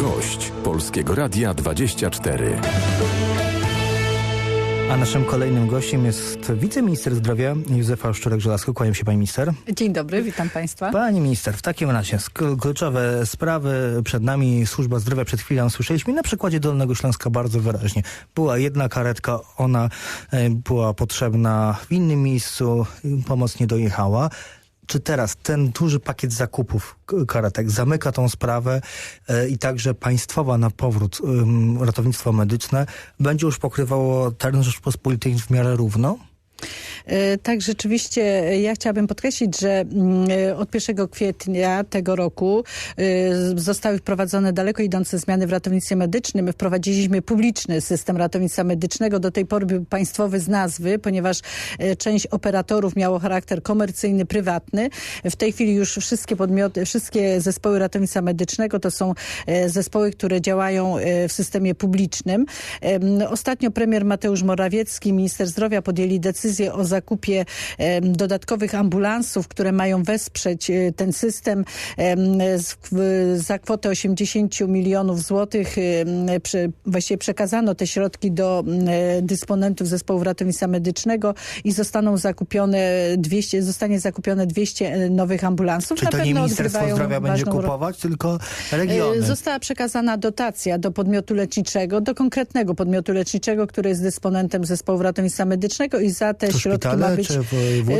Gość Polskiego Radia 24. A naszym kolejnym gościem jest wiceminister zdrowia Józefa Szczurek-Żelazko. Kłaniam się pani minister. Dzień dobry, witam państwa. Pani minister, w takim razie kluczowe sprawy przed nami. Służba zdrowia przed chwilą słyszeliśmy na przykładzie Dolnego Śląska bardzo wyraźnie. Była jedna karetka, ona e, była potrzebna w innym miejscu, pomoc nie dojechała. Czy teraz ten duży pakiet zakupów karetek zamyka tą sprawę e, i także państwowa na powrót ratownictwo medyczne będzie już pokrywało teren Rzeczpospolitej w miarę równo? E, Tak, rzeczywiście ja chciałabym podkreślić, że mm, od 1 kwietnia tego roku e, zostały wprowadzone daleko idące zmiany w ratownictwie medycznym. My wprowadziliśmy publiczny system ratownictwa medycznego. Do tej pory był państwowy z nazwy, ponieważ e, część operatorów miało charakter komercyjny, prywatny. W tej chwili już wszystkie podmioty, wszystkie zespoły ratownictwa medycznego to są zespoły, które działają w systemie publicznym. Ostatnio premier Mateusz Morawiecki, minister zdrowia podjęli decyzję o zakupie dodatkowych ambulansów, które mają wesprzeć e, ten system za kwotę 80 milionów złotych. Właściwie przekazano te środki do e, dysponentów zespołów ratownictwa medycznego i zostaną zakupione 200, zostanie zakupione 200 nowych ambulansów. Czy Na to nie Ministerstwo Zdrowia będzie kupować, tylko E, regiony? Została przekazana dotacja do podmiotu leczniczego, do konkretnego podmiotu leczniczego, który jest dysponentem zespołu ratownictwa medycznego i za te To środki ma być...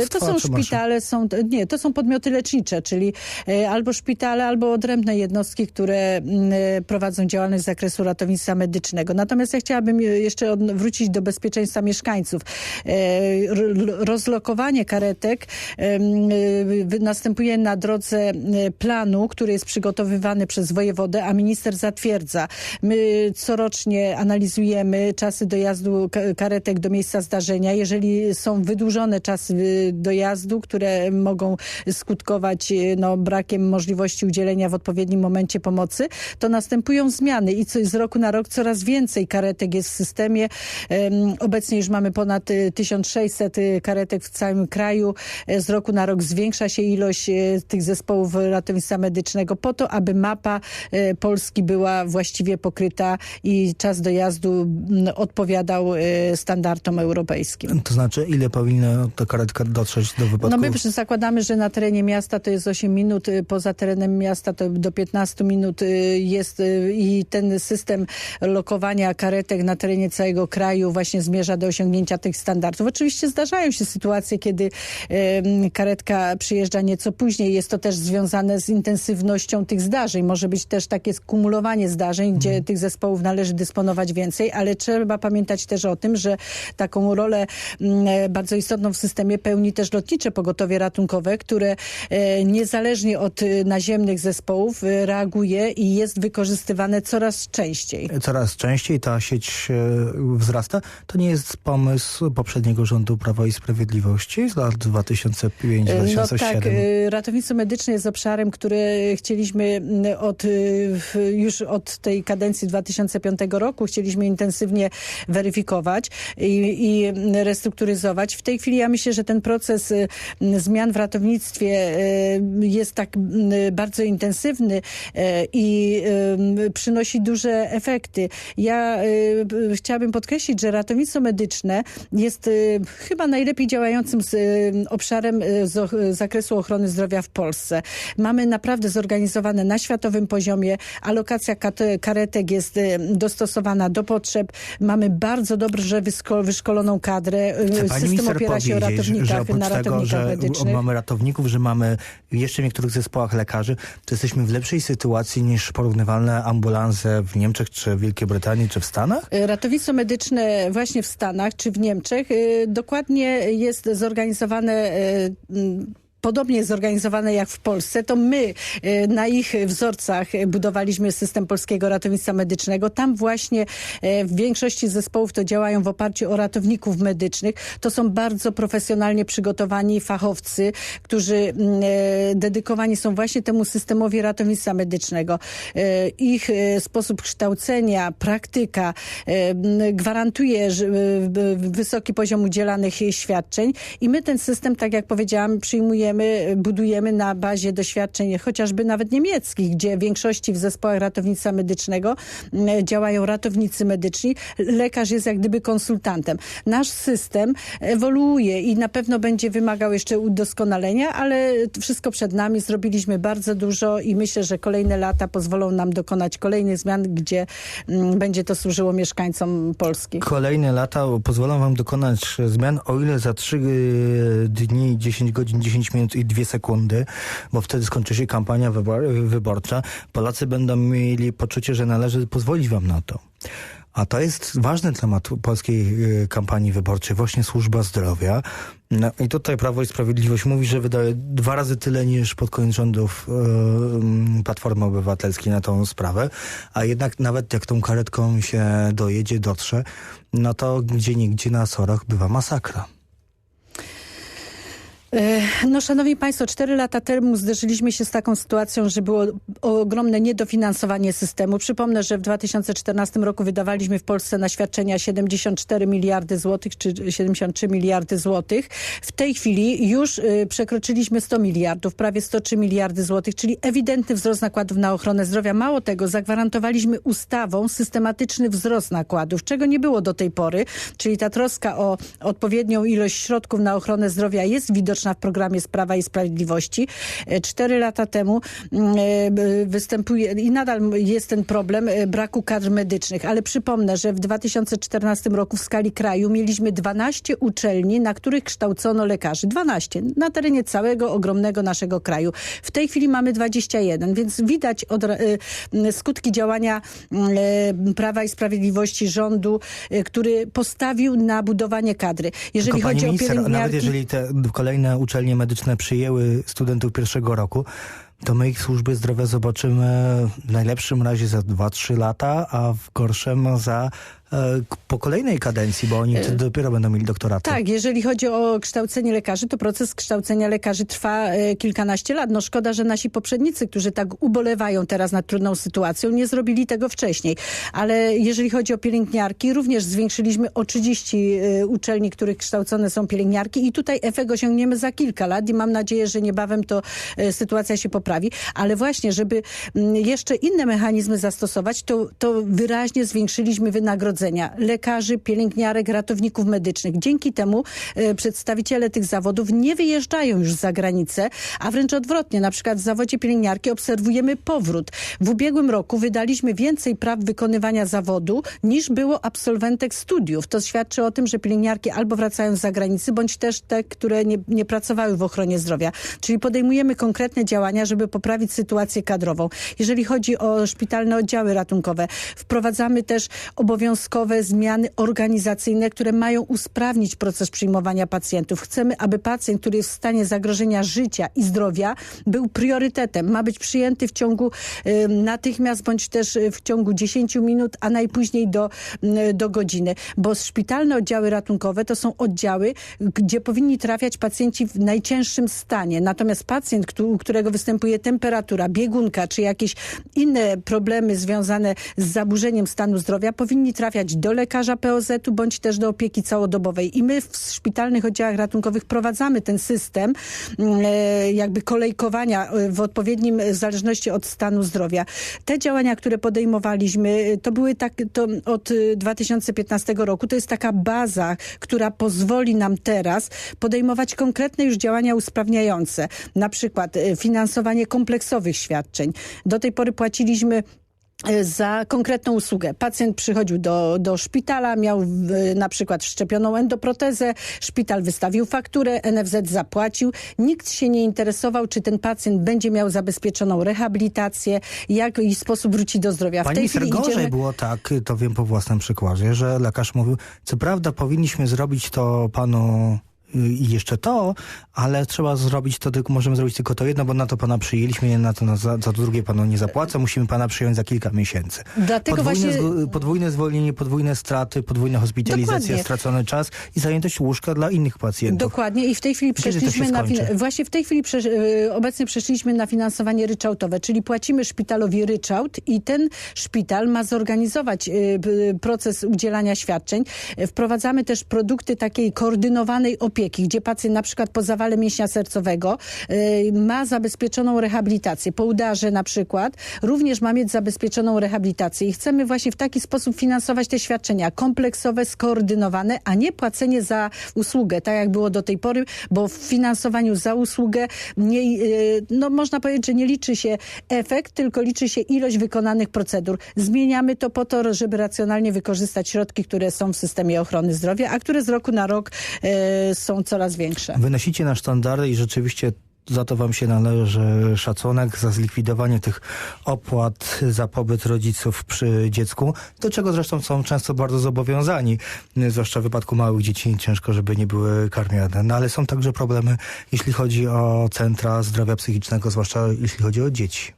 To są masz- szpitale, są, nie, to są podmioty lecznicze, czyli e, albo szpitale, albo odrębne jednostki, które mm, e, prowadzą działalność z zakresu ratownictwa medycznego. Natomiast ja chciałabym e, jeszcze wrócić do bezpieczeństwa mieszkańców. Rozlokowanie karetek następuje na drodze planu, który jest przygotowywany przez wojewodę, a minister zatwierdza. My corocznie analizujemy czasy dojazdu ka- karetek do miejsca zdarzenia. Jeżeli są wydłużone czasy dojazdu, które mogą skutkować y, no, brakiem możliwości udzielenia w odpowiednim momencie pomocy, to następują zmiany i z roku na rok coraz więcej karetek jest w systemie. Em, Obecnie już mamy ponad y, 1600 y, karetek w całym kraju. E, Z roku na rok zwiększa się ilość e, tych zespołów ratownictwa medycznego po to, aby mapa e, Polski była właściwie pokryta i czas dojazdu odpowiadał e, standardom europejskim. To znaczy, ile powinna ta karetka dotrzeć do wypadku? No my zakładamy, że na terenie miasta to jest 8 minut, y, poza terenem miasta to do 15 minut y, jest y, i ten system lokowania karetek na terenie całego kraju właśnie zmierza do osiągnięcia tych standardów. Oczywiście zdarzają się sytuacje, kiedy karetka przyjeżdża nieco później. Jest to też związane z intensywnością tych zdarzeń. Może być też takie skumulowanie zdarzeń, gdzie tych zespołów należy dysponować więcej, ale trzeba pamiętać też o tym, że taką rolę mm, bardzo istotną w systemie pełni też lotnicze pogotowie ratunkowe, które e, niezależnie od e, naziemnych zespołów e, reaguje i jest wykorzystywane coraz częściej. Coraz częściej ta sieć e, wzrasta. To nie jest pomysł poprzedniego rządu Prawa i Sprawiedliwości z lat 2005-2007? No tak, ratownictwo medyczne jest obszarem, który chcieliśmy od, już od tej kadencji 2005 roku chcieliśmy intensywnie weryfikować i, i restrukturyzować. W tej chwili ja myślę, że ten proces y, zmian w ratownictwie y, jest tak bardzo intensywny y, i przynosi duże efekty. Ja chciałabym podkreślić, że ratownictwo medyczne jest chyba najlepiej działającym obszarem z zakresu ochrony zdrowia w Polsce. Mamy naprawdę zorganizowane na światowym poziomie. Alokacja karetek jest dostosowana do potrzeb. Mamy bardzo dobrze wyszkoloną kadrę. Pani System opiera się o że ratownikach, oprócz na tego, że medycznych. mamy ratowników, że mamy jeszcze w niektórych zespołach lekarzy, to jesteśmy w lepszej sytuacji niż porównywalne ambulanse w Niemczech, czy w Wielkiej Brytanii, czy w Stanach? Y, Ratownictwo medyczne właśnie w Stanach czy w Niemczech y, dokładnie jest zorganizowane mm, podobnie zorganizowane jak w Polsce, to my e, na ich wzorcach e, budowaliśmy system polskiego ratownictwa medycznego. Tam właśnie e, w większości zespołów to działają w oparciu o ratowników medycznych. To są bardzo profesjonalnie przygotowani fachowcy, którzy mm, dedykowani są właśnie temu systemowi ratownictwa medycznego. Ich sposób kształcenia, praktyka gwarantuje wysoki poziom udzielanych świadczeń i my ten system, tak jak powiedziałam, przyjmujemy budujemy, budujemy na bazie doświadczeń chociażby nawet niemieckich, gdzie w większości w zespołach ratownictwa medycznego m, działają ratownicy medyczni. Lekarz jest jak gdyby konsultantem. Nasz system ewoluuje i na pewno będzie wymagał jeszcze udoskonalenia, ale wszystko przed nami. Zrobiliśmy bardzo dużo i myślę, że kolejne lata pozwolą nam dokonać kolejnych zmian, gdzie mm, będzie to służyło mieszkańcom Polski. Kolejne lata pozwolą wam dokonać zmian, o ile za 3 dni, 10 godzin, 10 minut i 2 sekundy, bo wtedy skończy się kampania wybor wyborcza, Polacy będą mieli poczucie, że należy pozwolić wam na to. A to jest ważny temat polskiej y, kampanii wyborczej, właśnie służba zdrowia. No i tutaj Prawo i Sprawiedliwość mówi, że wydaje dwa razy tyle niż pod koniec rządów y, Platformy Obywatelskiej na tą sprawę, a jednak nawet jak tą karetką się dojedzie, dotrze, no to gdzie nigdzie na sorach bywa masakra. E, No, szanowni państwo, cztery lata temu zderzyliśmy się z taką sytuacją, że było ogromne niedofinansowanie systemu. Przypomnę, że w 2014 roku wydawaliśmy w Polsce na świadczenia 74 miliardy złotych, czy 73 miliardy złotych. W tej chwili już y, przekroczyliśmy 100 miliardów, prawie 103 miliardy złotych, czyli ewidentny wzrost nakładów na ochronę zdrowia. Mało tego, zagwarantowaliśmy ustawą systematyczny wzrost nakładów, czego nie było do tej pory, czyli ta troska o odpowiednią ilość środków na ochronę zdrowia jest widoczna w programie Sprawa i Sprawiedliwości. E, Cztery lata temu mm, e, występuje i nadal jest ten problem e, braku kadr medycznych, ale przypomnę, że w 2014 roku w skali kraju mieliśmy 12 uczelni, na których kształcono lekarzy. 12 na terenie całego ogromnego naszego kraju. W tej chwili mamy 21, więc widać od, skutki działania e, Prawa i Sprawiedliwości rządu, który postawił na budowanie kadry. Jeżeli Tylko chodzi o minister, nawet pielęgniarki... jeżeli te kolejne uczelnie medyczne przyjęły studentów pierwszego roku, to my ich służby zdrowia zobaczymy w najlepszym razie za 2-3 lata, a w gorszym za po kolejnej kadencji, bo oni wtedy dopiero będą mieli doktoraty. Tak, jeżeli chodzi o kształcenie lekarzy, to proces kształcenia lekarzy trwa e, kilkanaście lat. No szkoda, że nasi poprzednicy, którzy tak ubolewają teraz nad trudną sytuacją, nie zrobili tego wcześniej. Ale jeżeli chodzi o pielęgniarki, również zwiększyliśmy o 30 e, uczelni, których kształcone są pielęgniarki i tutaj efekt osiągniemy za kilka lat i mam nadzieję, że niebawem to e, sytuacja się poprawi. Ale właśnie, żeby mm, jeszcze inne mechanizmy zastosować, to, to wyraźnie zwiększyliśmy wynagrodzenia lekarzy, pielęgniarek, ratowników medycznych. Dzięki temu e, przedstawiciele tych zawodów nie wyjeżdżają już za granicę, a wręcz odwrotnie. Na przykład w zawodzie pielęgniarki obserwujemy powrót. W ubiegłym roku wydaliśmy więcej praw wykonywania zawodu niż było absolwentek studiów. To świadczy o tym, że pielęgniarki albo wracają z zagranicy, bądź też te, które nie, nie pracowały w ochronie zdrowia. Czyli podejmujemy konkretne działania, żeby poprawić sytuację kadrową. Jeżeli chodzi o szpitalne oddziały ratunkowe, wprowadzamy też obowiązkowe zmiany organizacyjne, które mają usprawnić proces przyjmowania pacjentów. Chcemy, aby pacjent, który jest w stanie zagrożenia życia i zdrowia, był priorytetem. Ma być przyjęty w ciągu y, natychmiast, bądź też y, w ciągu 10 minut, a najpóźniej do, y, do godziny. Bo szpitalne oddziały ratunkowe to są oddziały, gdzie powinni trafiać pacjenci w najcięższym stanie. Natomiast pacjent, u którego występuje temperatura, biegunka, czy jakieś inne problemy związane z zaburzeniem stanu zdrowia, powinni trafiać do lekarza POZ-u, bądź też do opieki całodobowej. I my w szpitalnych oddziałach ratunkowych prowadzamy ten system mm, e, jakby kolejkowania e, w odpowiednim, w zależności od stanu zdrowia. Te działania, które podejmowaliśmy, e, to były tak, to od e, 2015 roku, to jest taka baza, która pozwoli nam teraz podejmować konkretne już działania usprawniające. Na przykład e, finansowanie kompleksowych świadczeń. Do tej pory płaciliśmy e, za konkretną usługę. Pacjent przychodził do, do szpitala, miał w, na przykład wszczepioną endoprotezę, szpital wystawił fakturę, NFZ zapłacił. Nikt się nie interesował, czy ten pacjent będzie miał zabezpieczoną rehabilitację, jak i sposób wróci do zdrowia. Pani minister, gorzej było tak, to wiem po własnym przykładzie, że lekarz mówił, co prawda powinniśmy zrobić to panu i jeszcze to, ale trzeba zrobić to, tylko możemy zrobić tylko to jedno, bo na to pana przyjęliśmy, na to na, za, za to drugie panu nie zapłacę, musimy pana przyjąć za kilka miesięcy. Dlatego podwójne, właśnie... podwójne zwolnienie, podwójne straty, podwójna hospitalizacja, Dokładnie. stracony czas i zajętość łóżka dla innych pacjentów. Dokładnie i w tej chwili przeszliśmy na właśnie w tej chwili przesz- y, obecnie przeszliśmy na finansowanie ryczałtowe, czyli płacimy szpitalowi ryczałt i ten szpital ma zorganizować y, b- proces udzielania świadczeń. Y, Wprowadzamy też produkty takiej koordynowanej opieki opieki, gdzie pacjent na przykład po zawale mięśnia sercowego y, ma zabezpieczoną rehabilitację, po udarze na przykład, również ma mieć zabezpieczoną rehabilitację i chcemy właśnie w taki sposób finansować te świadczenia kompleksowe, skoordynowane, a nie płacenie za usługę, tak jak było do tej pory, bo w finansowaniu za usługę nie, y, no można powiedzieć, że nie liczy się efekt, tylko liczy się ilość wykonanych procedur. Zmieniamy to po to, żeby racjonalnie wykorzystać środki, które są w systemie ochrony zdrowia, a które z roku na rok y, są coraz większe. Wynosicie na sztandary i rzeczywiście za to wam się należy szacunek, za zlikwidowanie tych opłat za pobyt rodziców przy dziecku, do czego zresztą są często bardzo zobowiązani, zwłaszcza w wypadku małych dzieci, ciężko, żeby nie były karmione. No ale są także problemy, jeśli chodzi o centra zdrowia psychicznego, zwłaszcza jeśli chodzi o dzieci.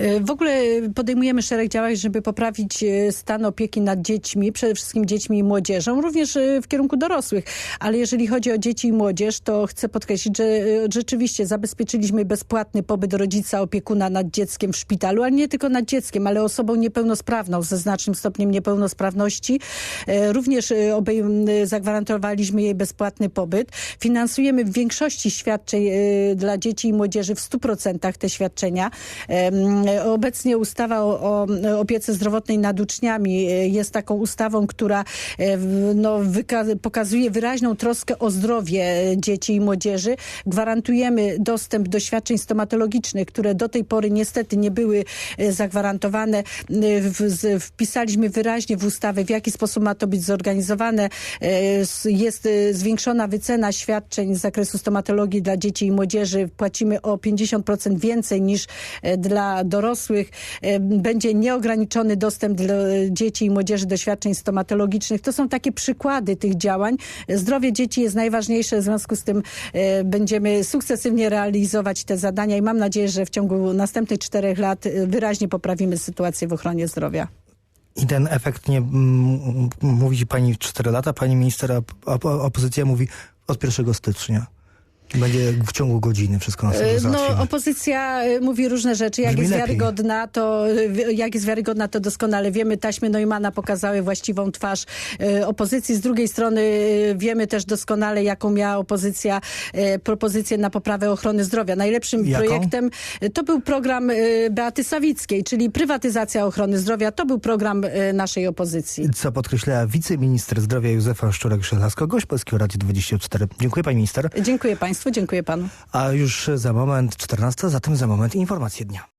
Y, W ogóle podejmujemy szereg działań, żeby poprawić y, stan opieki nad dziećmi, przede wszystkim dziećmi i młodzieżą, również y, w kierunku dorosłych. Ale jeżeli chodzi o dzieci i młodzież, to chcę podkreślić, że rzeczywiście zabezpieczyliśmy bezpłatny pobyt rodzica opiekuna nad dzieckiem w szpitalu, ale nie tylko nad dzieckiem, ale osobą niepełnosprawną ze znacznym stopniem niepełnosprawności. E, Również y, zagwarantowaliśmy jej bezpłatny pobyt. Finansujemy w większości świadczeń y, dla dzieci i młodzieży w 100% te świadczenia. Obecnie ustawa o, o opiece zdrowotnej nad uczniami jest taką ustawą, która e, no, pokazuje wyraźną troskę o zdrowie e, dzieci i młodzieży. Gwarantujemy dostęp do świadczeń stomatologicznych, które do tej pory niestety nie były e, zagwarantowane. Z- Wpisaliśmy wyraźnie w ustawę, w jaki sposób ma to być zorganizowane. E, Jest e, zwiększona wycena świadczeń z zakresu stomatologii dla dzieci i młodzieży. Płacimy o 50% więcej niż e, dla dorosłych. E, Będzie nieograniczony dostęp dla dzieci i młodzieży do świadczeń stomatologicznych. To są takie przykłady tych działań. Zdrowie dzieci jest najważniejsze, w związku z tym e, będziemy sukcesywnie realizować te zadania i mam nadzieję, że w ciągu następnych czterech lat e, wyraźnie poprawimy sytuację w ochronie zdrowia. I ten efekt nie mówi pani 4 lata, pani minister, a op- opozycja mówi od 1 stycznia. Będzie w ciągu godziny wszystko na sobie E. No, opozycja e, mówi różne rzeczy. Jak Brzmi jest lepiej. wiarygodna, to jak jest wiarygodna, to doskonale wiemy. Taśmy Neumana pokazały właściwą twarz e, opozycji. Z drugiej strony wiemy też doskonale, jaką miała opozycja propozycję na poprawę ochrony zdrowia. Najlepszym Jaką? projektem to był program Beaty Sawickiej, czyli prywatyzacja ochrony zdrowia. To był program naszej opozycji. Co podkreślała wiceminister zdrowia Józefa Szczurek-Żelazko, gość Polskiego Radia 24. Dziękuję pani minister. Dziękuję państwu, dziękuję panu. A już za moment 14, zatem za moment informacje dnia.